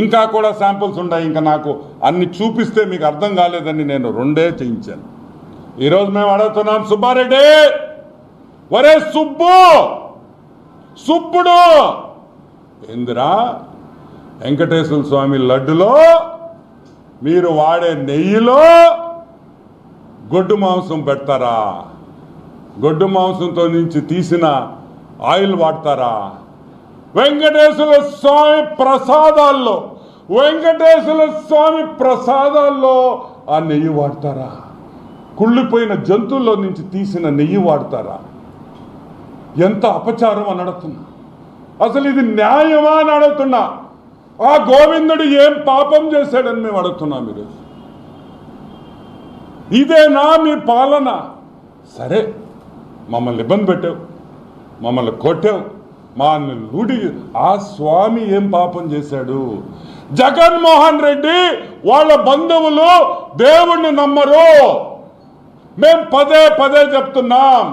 ఇంకా కూడా శాంపుల్స్ ఉన్నాయి. ఇంకా నాకు అన్ని చూపిస్తే మీకు అర్థం కాలేదని నేను రెండే చేయించాను. ఈరోజు మేము అడుగుతున్నాం సుబ్బారెడ్డి ఒరే సుబ్బు సుబ్బుడు ఏందిరా? వెంకటేశ్వర స్వామి లడ్డులో మీరు వాడే నెయ్యిలో గొడ్డు మాంసం పెడతారా? గొడ్డు మాంసంతో నుంచి తీసిన ఆయిల్ వాడతారా? వెంకటేశ్వర స్వామి ప్రసాదాల్లో వెంకటేశ్వర స్వామి ప్రసాదాల్లో ఆ నెయ్యి వాడతారా? కుళ్ళిపోయిన జంతువుల్లో నుంచి తీసిన నెయ్యి వాడతారా? ఎంత అపచారం అని అడుగుతున్నా. అసలు ఇది న్యాయమా అని అడుగుతున్నా. ఆ గోవిందుడు ఏం పాపం చేశాడని మేము అడుగుతున్నాం ఈరోజు ఇదేనా మీ పాలన? సరే మమ్మల్ని ఇబ్బంది పెట్టావు మమ్మల్ని కొట్టావు మా లూడి ఆ స్వామి ఏం పాపం చేశాడు? జగన్మోహన్ రెడ్డి వాళ్ళ బంధువులు దేవుణ్ణి నమ్మరు. మేం పదే పదే చెప్తున్నాం.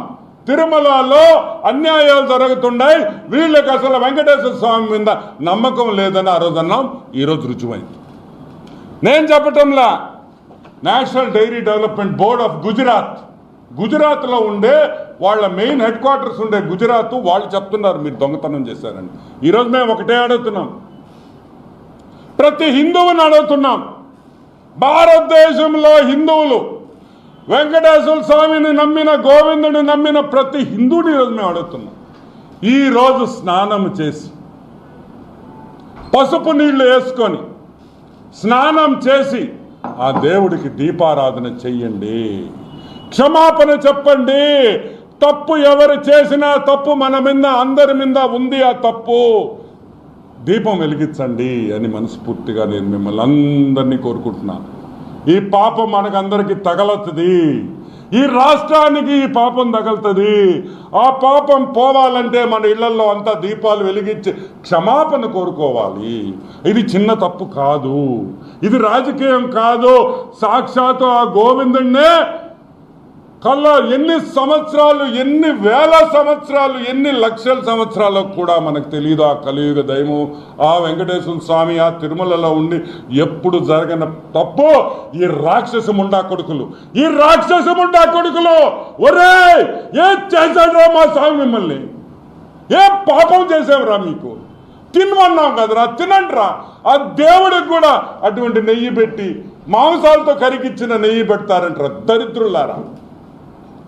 తిరుమలలో అన్యాయాలు జరుగుతున్నాయి. వీళ్ళకి అసలు వెంకటేశ్వర స్వామి మీద నమ్మకం లేదని ఆ రోజు అన్నాం. ఈరోజు రుజువైంది. నేను చెప్పటంలా national dairy development board of Gujarat గుజరాత్లో ఉండే వాళ్ళ మెయిన్ హెడ్ క్వార్టర్స్ ఉండే గుజరాత్ వాళ్ళు చెప్తున్నారు మీరు దొంగతనం చేశారని. ఈరోజు మేము ఒకటే అడుగుతున్నాం. ప్రతి హిందువుని అడుగుతున్నాం. భారతదేశంలో హిందువులు వెంకటేశ్వర స్వామిని నమ్మిన గోవిందుని నమ్మిన ప్రతి హిందువుని ఈరోజు మేము అడుగుతున్నాం. ఈరోజు స్నానం చేసి పసుపు నీళ్ళు వేసుకొని స్నానం చేసి ఆ దేవుడికి దీపారాధన చెయ్యండి. క్షమాపణ చెప్పండి. తప్పు ఎవరు చేసినా తప్పు మన మీద అందరి మీద ఉంది ఆ తప్పు. దీపం వెలిగించండి అని మనస్ఫూర్తిగా నేను మిమ్మల్ని అందరినీ కోరుకుంటున్నాను ఈ పాపం మనకందరికి తగలతుంది ఈ రాష్ట్రానికి ఈ పాపం తగలుతుంది ఆ పాపం పోవాలంటే మన ఇళ్ళలో అంతా దీపాలు వెలిగించి క్షమాపణ కోరుకోవాలి. ఇది చిన్న తప్పు కాదు. ఇది రాజకీయం కాదు. సాక్షాత్తు ఆ గోవిందుడినే కళ్ళ ఎన్ని సంవత్సరాలు ఎన్ని వేల సంవత్సరాలు ఎన్ని లక్షల సంవత్సరాలు కూడా మనకు తెలియదు ఆ కలియుగ దైవం. ఆ వెంకటేశ్వర స్వామి ఆ తిరుమలలో ఉండి ఎప్పుడు జరగన తప్పు ఈ రాక్షసముండా కొడుకులు. ఈ రాక్షసముండా కొడుకులు! ఒరే! ఏ చేశాడ్రా మా స్వామి మిమ్మల్ని? ఏ పాపం చేసావురా మీకు? తినమన్నాం కదరా తినండిరా. ఆ దేవుడికి కూడా అటువంటి నెయ్యి పెట్టి మాంసాలతో కరిగిచ్చిన నెయ్యి పెడతారంటారా దరిద్రులారా.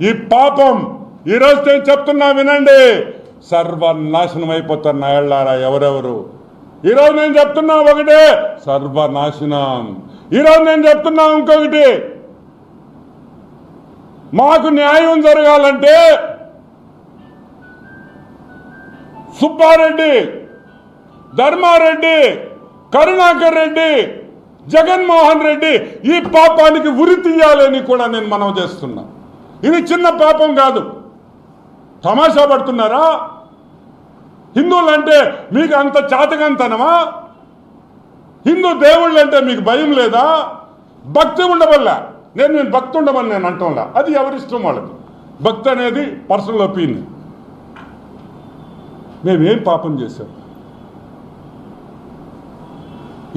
ఈ పాపం ఈరోజు నేను చెప్తున్నా వినండి. సర్వనాశనం అయిపోతారు నాయళ్ళారా ఎవరెవరు? ఈరోజు నేను చెప్తున్నా ఒకటే సర్వనాశనం. ఈరోజు నేను చెప్తున్నా ఇంకొకటి. మాకు న్యాయం జరగాలంటే సుబ్బారెడ్డి ధర్మారెడ్డి కరుణాకర్ రెడ్డి జగన్మోహన్ రెడ్డి ఈ పాపానికి ఉరి తీయాలని కూడా నేను మనవి చేస్తున్నా. ఇది చిన్న పాపం కాదు. తమాషా పడుతున్నారా? హిందువులు అంటే మీకు అంత చాతకంతనమా? హిందూ దేవుళ్ళు అంటే మీకు భయం లేదా? భక్తి ఉండవల్ల. నేను నేను భక్తి ఉండమని నేను అంటంలా. అది ఎవరిష్టం వాళ్ళకి? భక్తి అనేది పర్సనల్ ఒపీనియన్. మేమేం పాపం చేశాం?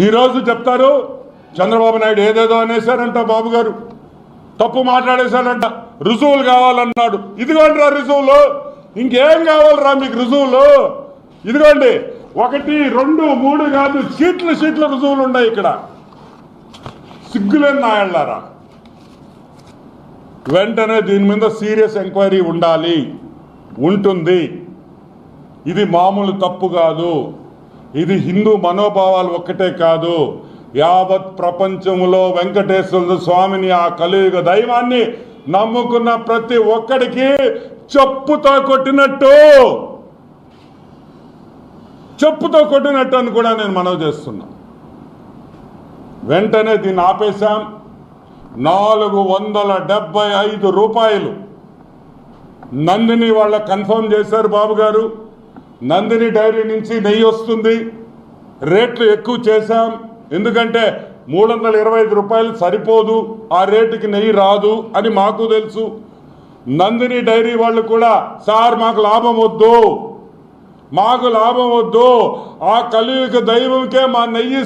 ఈరోజు చెప్తారు చంద్రబాబు నాయుడు ఏదేదో అనేశారంట బాబు గారు తప్పు మాట్లాడేశారంట. రుజువులు కావాలన్నాడు. ఇదిగోండి రా రుజువులు. ఇంకేం కావాలరా మీకు రుజువులు? ఇదిగోండి. ఒకటి రెండు మూడు కాదు సీట్లు షీట్ల రుజువులు ఉన్నాయి ఇక్కడ. సిగ్గులేని నాయళ్ళారా? వెంటనే దీని మీద సీరియస్ ఎంక్వైరీ ఉండాలి. ఉంటుంది. ఇది మామూలు తప్పు కాదు. ఇది హిందూ మనోభావాలు ఒక్కటే కాదు. యావత్ ప్రపంచంలో వెంకటేశ్వర స్వామిని ఆ కలియుగ దైవాన్ని నమ్ముకున్న ప్రతి ఒక్కడికి చెప్పుతో కొట్టినట్టు. చెప్పుతో కొట్టినట్టు అని కూడా నేను మనవి చేస్తున్నా. వెంటనే దీన్ని ఆపేశాం. నాలుగు వందల డెబ్బై ఐదు రూపాయలు నందిని వాళ్ళ కన్ఫర్మ్ చేశారు బాబు గారు. నందిని డైరీ నుంచి నెయ్యి వస్తుంది. రేట్లు ఎక్కువ చేశాం. ఎందుకంటే మూడు వందల ఇరవై ఐదు రూపాయలు సరిపోదు ఆ రేటుకి నెయ్యి రాదు అని మాకు తెలుసు. నందిని డైరీ వాళ్ళు కూడా సార్ మాకు లాభం వద్దు. మాకు లాభం వద్దు. ఆ కలియుగ దైవంకే మా నెయ్యి